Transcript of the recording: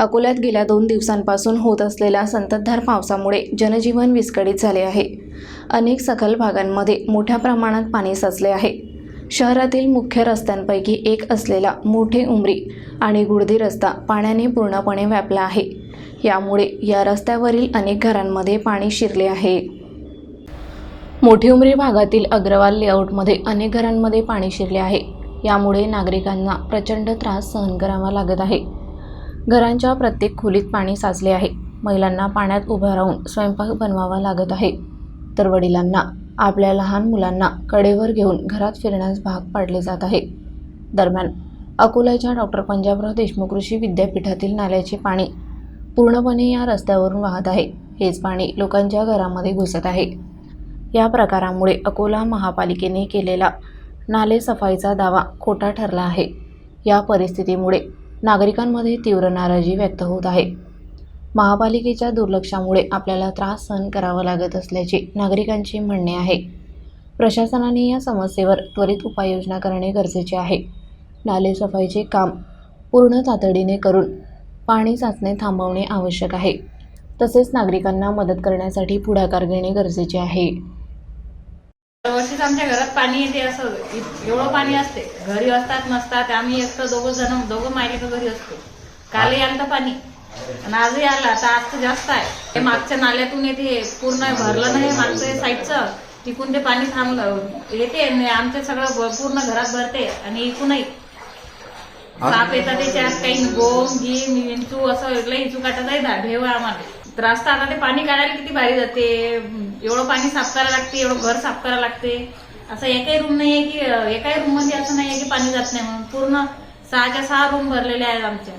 अकोल्यात गेल्या दोन दिवसांपासून होत असलेल्या संततधार पावसामुळे जनजीवन विस्कळीत झाले आहे. अनेक सखल भागांमध्ये मोठ्या प्रमाणात पाणी साचले आहे. शहरातील मुख्य रस्त्यांपैकी एक असलेला मोठे उमरी आणि गुडदी रस्ता पाण्याने पूर्णपणे व्यापला आहे. यामुळे या रस्त्यावरील अनेक घरांमध्ये पाणी शिरले आहे. मोठी उमरी भागातील अग्रवाल लेआउटमध्ये अनेक घरांमध्ये पाणी शिरले आहे. यामुळे नागरिकांना प्रचंड त्रास सहन करावा लागत आहे. घरांच्या प्रत्येक खोलीत पाणी साचले आहे. महिलांना पाण्यात उभं राहून स्वयंपाक बनवावा लागत आहे. तर वडिलांना आपल्या लहान मुलांना कडेवर घेऊन घरात फिरण्यास भाग पाडले जात आहे. दरम्यान अकोल्याच्या डॉक्टर पंजाबराव देशमुख कृषी विद्यापीठातील नाल्याचे पाणी पूर्णपणे या रस्त्यावरून वाहत आहे. हेच पाणी लोकांच्या घरामध्ये घुसत आहे. या प्रकारामुळे अकोला महापालिकेने केलेला नाले सफाईचा दावा खोटा ठरला आहे. या परिस्थितीमुळे नागरिकांमध्ये तीव्र नाराजी व्यक्त होत आहे. महापालिकेच्या दुर्लक्षामुळे आपल्याला त्रास सहन करावा लागत असल्याचे नागरिकांचे म्हणणे आहे. प्रशासनाने या समस्येवर त्वरित उपाययोजना करणे गरजेचे आहे. नाले सफाईचे काम पूर्ण तातडीने करून पाणी साचणे थांबवणे आवश्यक आहे. तसेच नागरिकांना मदत करण्यासाठी पुढाकार घेणे गरजेचे आहे. वर्षीच आमच्या घरात पाणी येते असं एवढं पाणी असते. घरी असतात नसतात आम्ही एक तर दोघं जण दोघं मायले घरी असतो. कालही आलं तर पाणी आणि आजही आलं आता आज तर जास्त आहे. हे मागच्या नाल्यातून येते पूर्ण भरलं नाही मागचं साईडचं. तिकून ते पाणी थांबलं. येते आमचं सगळं पूर्ण घरात भरते आणि इकूनही साप येतात त्याच्यात काही गोम घी विंचू असं लई इचू काटत आहे भेव आम्हाला. त्रास तर आता ते पाणी काढायला किती भारी जाते. एवढं पाणी साफ करायला लागते एवढं घर साफ करायला लागते. असं एकही रूम नाही आहे की एकाही रूममध्ये असं नाही आहे की पाणी जात नाही म्हणून. पूर्ण सहाच्या सहा रूम भरलेले आहेत आमच्या